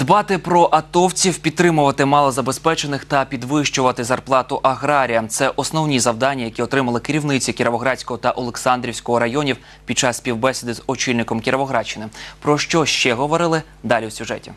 Дбати про атовців, підтримувати малозабезпечених та підвищувати зарплату аграріям це основні завдання, які отримали керівниці Кіровоградського та Олександрівського районів під час співбесіди з очільником Кіровоградщини. Про що ще говорили далі у сюжеті.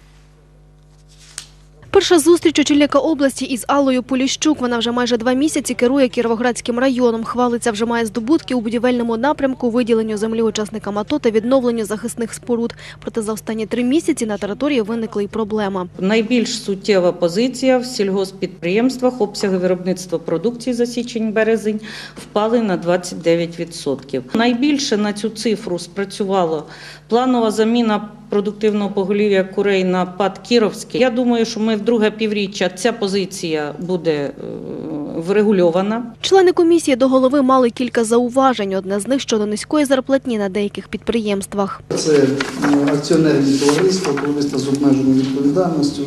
Перша зустріч очільника області із Аллою Поліщук. Вона вже майже два місяці керує Кіровоградським районом. Хвалиться, вже має здобутки у будівельному напрямку, виділенню землі учасникам АТО та відновленню захисних споруд. Проте за останні три місяці на території виникла й проблема. Найбільш суттєва позиція в сільгоспідприємствах обсяги виробництва продукції за січень-березень впали на 29%. Найбільше на цю цифру спрацювало планова заміна продуктивного поголів'я курей на ПАД Кіровський. Я думаю, що ми в друге півріччя ця позиція буде е, врегульована. Члени комісії до голови мали кілька зауважень. Одне з них щодо низької зарплатні на деяких підприємствах. Це акціонерні товариства, товариства з обмеженою відповідальністю.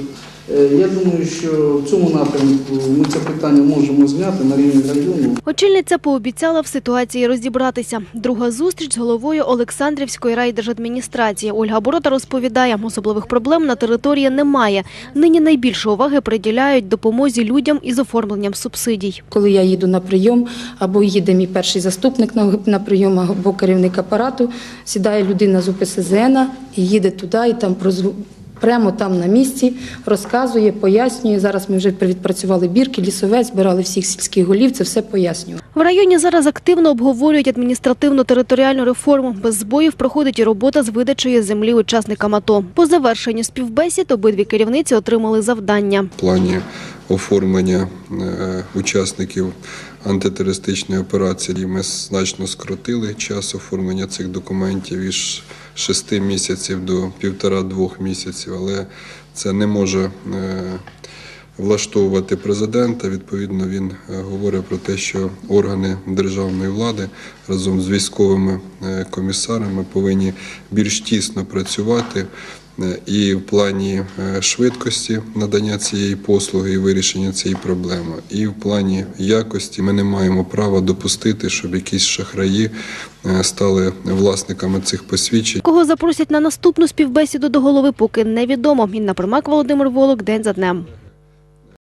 Е, Я думаю, що в цьому напрямку ми це питання можемо зняти на рівні району. Очільниця пообіцяла в ситуації розібратися. Друга зустріч з головою Олександрівської райдержадміністрації. Ольга Борота розповідає, особливих проблем на території немає. Нині найбільше уваги приділяють допомозі людям із оформленням субсидій. Коли я їду на прийом, або їде мій перший заступник на, прийом, або керівник апарату, сідає людина з УПСЗН і їде туди, і там прямо там на місці розказує, пояснює. Зараз ми вже відпрацювали бірки, лісовець, збирали всіх сільських голів, це все пояснює. В районі зараз активно обговорюють адміністративно-територіальну реформу. Без збоїв проходить і робота з видачею землі учасникам АТО. По завершенню співбесід обидві керівниці отримали завдання. в плані оформлення е, учасників антитерористичної операції. Ми значно скоротили час оформлення цих документів із 6 місяців до півтора-двох місяців, але це не може е, влаштовувати президента. Відповідно, він е, говорить про те, що органи державної влади разом з військовими комісарами повинні більш тісно працювати. Е, І в плані е, швидкості надання цієї послуги і вирішення цієї проблеми, і в плані якості ми не маємо права допустити, щоб якісь шахраї е, стали власниками цих посвідчень. Кого запросять на наступну співбесіду до голови, поки невідомо. Інна Примак, Володимир Волок, День за днем.